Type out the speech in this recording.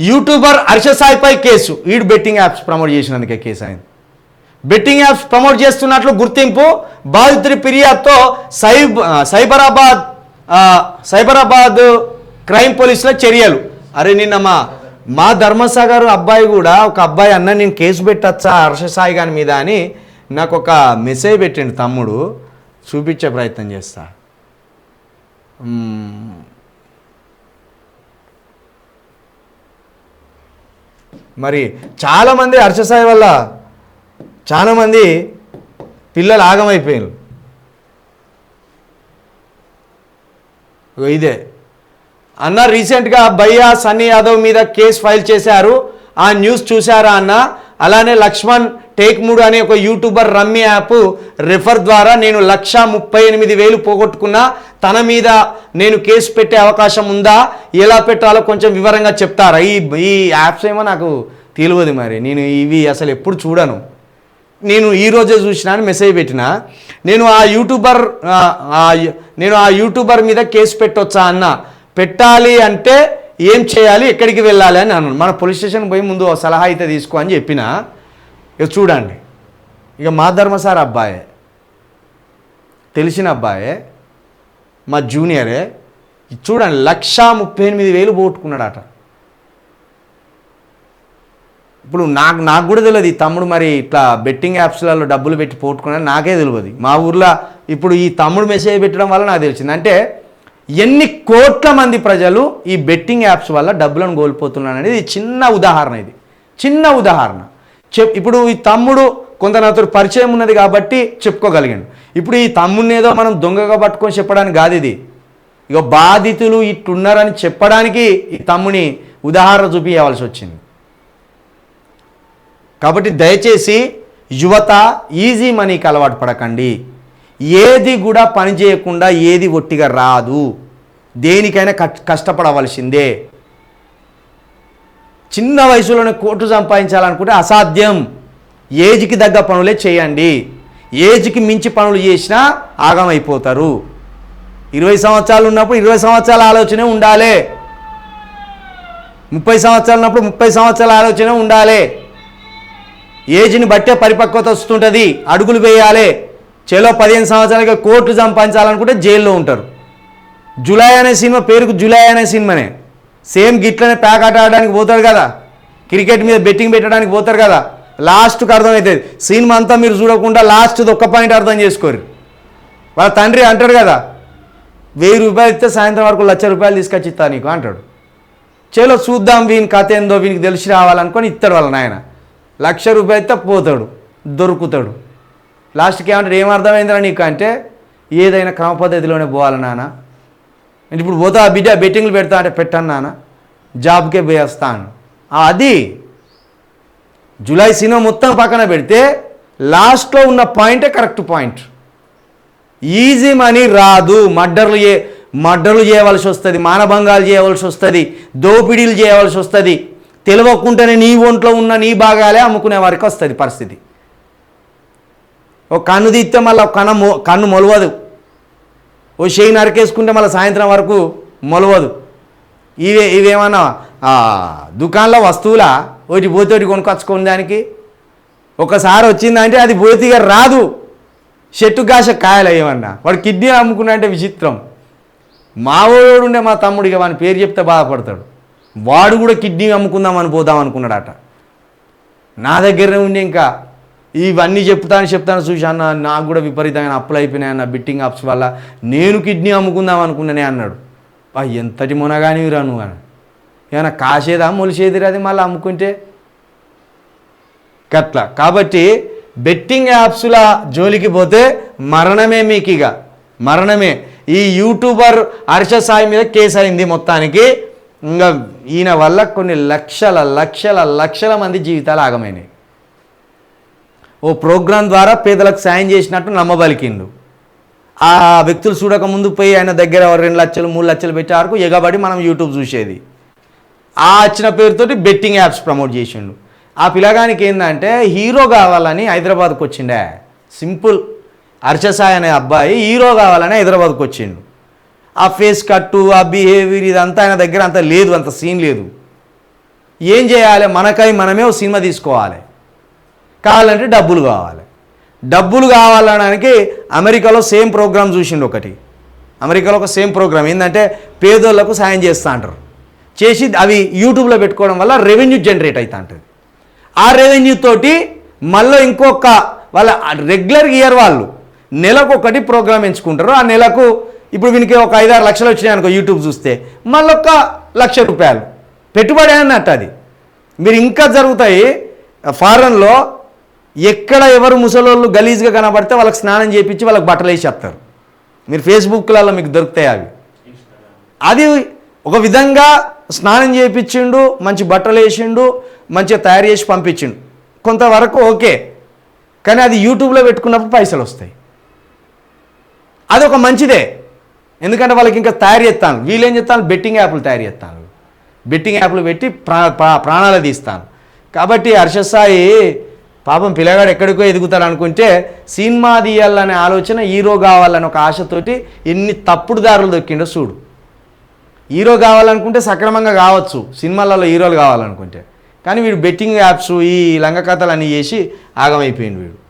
YouTuber హర్షసాయిపై case. ఈడు betting apps promote చేసినందుకే కేసు అయింది. బెట్టింగ్ యాప్స్ ప్రమోట్ చేస్తున్నట్లు గుర్తింపు బాధితుడి ఫిర్యాదుతో సైబ్ సైబరాబాద్ సైబరాబాద్ క్రైమ్ పోలీసుల చర్యలు. అరే నిన్న మా మా ధర్మసాగర్ అబ్బాయి కూడా ఒక అబ్బాయి అన్న నేను కేసు పెట్టచ్చా హర్షసాయి గారి మీద అని నాకు ఒక మెసేజ్ పెట్టిండు తమ్ముడు. చూపించే ప్రయత్నం చేస్తా. మరి చాలామంది హర్షసాయి వల్ల చాలామంది పిల్లలు ఆగమైపోయారు ఇదే. అన్న రీసెంట్గా భయ్యా సన్నీ యాదవ్ మీద కేసు ఫైల్ చేశారు. ఆ న్యూస్ చూశారా అన్న? అలానే లక్ష్మణ్ టేక్ మూడు అనే ఒక యూట్యూబర్ రమ్మి యాప్ రిఫర్ ద్వారా నేను లక్ష ముప్పై ఎనిమిది వేలు పోగొట్టుకున్నా తన మీద నేను కేసు పెట్టే అవకాశం ఉందా ఎలా పెట్టాలో కొంచెం వివరంగా చెప్తారా? ఈ ఈ యాప్స్ ఏమో నాకు తెలియదు మరి. నేను ఇవి అసలు ఎప్పుడు చూడను. నేను ఈ రోజే అని మెసేజ్ పెట్టిన. నేను ఆ యూట్యూబర్ నేను ఆ యూట్యూబర్ మీద కేసు పెట్టొచ్చా అన్న. పెట్టాలి అంటే ఏం చేయాలి? ఎక్కడికి వెళ్ళాలి అని అన్నాను. మన పోలీస్ స్టేషన్ పోయి ముందు సలహా అయితే తీసుకో అని చెప్పిన. ఇక చూడండి. ఇక మా ధర్మసార్ అబ్బాయే తెలిసిన అబ్బాయే మా జూనియరే చూడండి లక్షా ముప్పై ఎనిమిది వేలు పోగొట్టుకున్నాడట. ఇప్పుడు నాకు నాకు కూడా తెలియదు ఈ తమ్ముడు మరి ఇట్లా బెట్టింగ్ యాప్స్లలో డబ్బులు పెట్టి పోగొట్టుకున్నా నాకే తెలియదు. మా ఊర్లో ఇప్పుడు ఈ తమ్ముడు మెసేజ్ పెట్టడం వల్ల నాకు తెలిసింది. అంటే ఎన్ని కోట్ల మంది ప్రజలు ఈ బెట్టింగ్ యాప్స్ వల్ల డబ్బులను కోల్పోతున్నారు అనేది చిన్న ఉదాహరణ ఇది. చిన్న ఉదాహరణ. చెప్ ఇప్పుడు ఈ తమ్ముడు కొంత నాతో పరిచయం ఉన్నది కాబట్టి చెప్పుకోగలిగాడు. ఇప్పుడు ఈ తమ్ముడిని ఏదో మనం దొంగగా పట్టుకొని చెప్పడానికి కాదు ఇది. ఇక బాధితులు ఇట్టున్నారని చెప్పడానికి ఈ తమ్ముని ఉదాహరణ చూపించవలసి వచ్చింది. కాబట్టి దయచేసి యువత ఈజీ మనీకి అలవాటు పడకండి. ఏది కూడా పని చేయకుండా ఏది ఒట్టిగా రాదు. దేనికైనా కష్టపడవలసిందే. చిన్న వయసులోనే కోట్లు సంపాదించాలనుకుంటే అసాధ్యం. ఏజ్కి తగ్గ పనులే చేయండి. ఏజ్కి మించి పనులు చేసినా ఆగమైపోతారు. ఇరవై సంవత్సరాలు ఉన్నప్పుడు ఇరవై సంవత్సరాల ఆలోచనే ఉండాలి. ముప్పై సంవత్సరాలు ఉన్నప్పుడు ముప్పై సంవత్సరాల ఆలోచన ఉండాలి. ఏజ్ని బట్టే పరిపక్వత వస్తుంటుంది. అడుగులు వేయాలి. చేలో పదిహేను సంవత్సరాలకి కోట్లు సంపాదించాలనుకుంటే జైల్లో ఉంటారు. జులై అనే సినిమా పేరుకు జులై అనే సినిమానే. సేమ్ గిట్లనే ప్యాక్ ఆట ఆడడానికి పోతాడు కదా. క్రికెట్ మీద బెట్టింగ్ పెట్టడానికి పోతారు కదా. లాస్ట్కి అర్థమవుతుంది. సినిమా అంతా మీరు చూడకుండా లాస్ట్ ఒక్క పాయింట్ అర్థం చేసుకోరు. వాళ్ళ తండ్రి అంటాడు కదా వెయ్యి రూపాయలు ఇస్తే సాయంత్రం వరకు లక్ష రూపాయలు తీసుకొచ్చి ఇస్తా నీకు అంటాడు. చేలో చూద్దాం వీని కథ ఏందో వీనికి తెలిసి రావాలనుకొని ఇస్తాడు వాళ్ళ నాయన. లక్ష రూపాయలు ఇస్తే పోతాడు దొరుకుతాడు. లాస్ట్కి ఏమంటాడు ఏం అర్థమైందిరా నీకు? అంటే ఏదైనా క్రమ పద్ధతిలోనే పోవాలి నాన్న. అంటే ఇప్పుడు పోతా బిడ్డ బెట్టింగ్లు పెడతా అంటే పెట్టాను నాన్న. జాబ్కే పోయేస్తాను అది జూలై సినిమా మొత్తం పక్కన పెడితే లాస్ట్లో ఉన్న పాయింటే కరెక్ట్ పాయింట్. ఈజీ మనీ రాదు. మర్డర్లు ఏ మర్డర్లు చేయవలసి వస్తుంది. మానభంగాలు చేయవలసి వస్తుంది. దోపిడీలు చేయవలసి వస్తుంది. తెలియకుండానే నీ ఒంట్లో ఉన్న నీ భాగాలే అమ్ముకునే వారికి వస్తుంది పరిస్థితి. ఒక కన్ను తీస్తే మళ్ళీ కన్ను మొ కన్ను మొలవదు. ఓ చేయి నరికేసుకుంటే మళ్ళీ సాయంత్రం వరకు మొలవదు. ఇవే ఇవేమన్నా దుకాణంలో వస్తువులా ఒకటి పోతే ఒకటి దానికి. ఒకసారి వచ్చిందంటే అది పోతిగా రాదు. చెట్టు గాష కాయలు ఏమన్నా వాడు కిడ్నీ అమ్ముకున్నా అంటే విచిత్రం. మా ఉండే మా తమ్ముడిగా వాని పేరు చెప్తే బాధపడతాడు. వాడు కూడా కిడ్నీ అమ్ముకుందామని పోదాం అనుకున్నాడట నా దగ్గరనే ఉండి ఇంకా ఇవన్నీ చెప్తాను చెప్తాను చూసి అన్న నాకు కూడా విపరీతమైన అప్పులు అయిపోయినాయి అన్న బిట్టింగ్ అప్స్ వల్ల. నేను కిడ్నీ అమ్ముకుందాం అనుకున్నానే అన్నాడు. బా ఎంతటి మునగాని నువ్వు అని. ఏమైనా కాసేదా మొలిసేదిరా అది మళ్ళీ అమ్ముకుంటే? కట్లా కాబట్టి బెట్టింగ్ యాప్స్ల జోలికి పోతే మరణమే మీకు ఇక మరణమే. ఈ యూట్యూబర్ హర్ష సాయి మీద కేసు అయింది మొత్తానికి. ఇంకా ఈయన వల్ల కొన్ని లక్షల లక్షల లక్షల మంది జీవితాలు ఆగమైనాయి. ఓ ప్రోగ్రాం ద్వారా పేదలకు సాయం చేసినట్టు నమ్మబలికిండు. ఆ వ్యక్తులు చూడక ముందు పోయి ఆయన దగ్గర రెండు లక్షలు మూడు లక్షలు పెట్టే వరకు ఎగబడి మనం యూట్యూబ్ చూసేది. ఆ వచ్చిన పేరుతోటి బెట్టింగ్ యాప్స్ ప్రమోట్ చేసిండు. ఆ పిల్లగానికి ఏంటంటే హీరో కావాలని హైదరాబాద్కి వచ్చిండే. సింపుల్. హర్షసాయి అనే అబ్బాయి హీరో కావాలని హైదరాబాద్కి వచ్చిండు. ఆ ఫేస్ కట్టు ఆ బిహేవియర్ ఇదంతా ఆయన దగ్గర అంత లేదు అంత సీన్ లేదు. ఏం చేయాలి? మనకై మనమే ఒక సినిమా తీసుకోవాలి. కావాలంటే డబ్బులు కావాలి. డబ్బులు కావాలనడానికి అమెరికాలో సేమ్ ప్రోగ్రామ్ చూసిండు ఒకటి. అమెరికాలో ఒక సేమ్ ప్రోగ్రామ్ ఏంటంటే పేదోళ్ళకు సాయం చేస్తూ అంటారు. చేసి అవి యూట్యూబ్లో పెట్టుకోవడం వల్ల రెవెన్యూ జనరేట్ అవుతా ఉంటుంది ఆ రెవెన్యూ తోటి మళ్ళీ ఇంకొక వాళ్ళ రెగ్యులర్ ఇయర్ వాళ్ళు నెలకు ఒకటి ప్రోగ్రామ్ ఎంచుకుంటారు. ఆ నెలకు ఇప్పుడు వీనికి ఒక ఐదారు లక్షలు వచ్చినాయి అనుకో యూట్యూబ్ చూస్తే మళ్ళొక్క లక్ష రూపాయలు. పెట్టుబడి అన్నట్టు అది. మీరు ఇంకా జరుగుతాయి. ఫారెన్లో ఎక్కడ ఎవరు ముసలోళ్ళు గలీజ్గా కనబడితే వాళ్ళకి స్నానం చేయించి వాళ్ళకి బట్టలు వేసేస్తారు. మీరు ఫేస్బుక్లలో మీకు దొరుకుతాయి అవి. అది ఒక విధంగా స్నానం చేయించిండు మంచి బట్టలు వేసిండు మంచిగా తయారు చేసి పంపించిండు. కొంతవరకు ఓకే. కానీ అది యూట్యూబ్లో పెట్టుకున్నప్పుడు పైసలు వస్తాయి. అది ఒక మంచిదే. ఎందుకంటే వాళ్ళకి ఇంకా తయారు చేస్తాను. వీళ్ళేం చేస్తాను? బెట్టింగ్ యాప్లు తయారు చేస్తాను. బెట్టింగ్ యాప్లు పెట్టి ప్రా ప్రాణాలు తీస్తాను. కాబట్టి హర్షద్ సాయి పాపం పిల్లగాడు ఎక్కడికో ఎదుగుతాడు అనుకుంటే సినిమా తీయాలనే ఆలోచన హీరో కావాలని ఒక ఆశతోటి ఎన్ని తప్పుడు దారులు దొక్కిండో చూడు. హీరో కావాలనుకుంటే సక్రమంగా కావచ్చు. సినిమాలలో హీరోలు కావాలనుకుంటే. కానీ వీడు బెట్టింగ్ యాప్స్ ఈ లంగ కథలు చేసి ఆగమైపోయింది వీడు.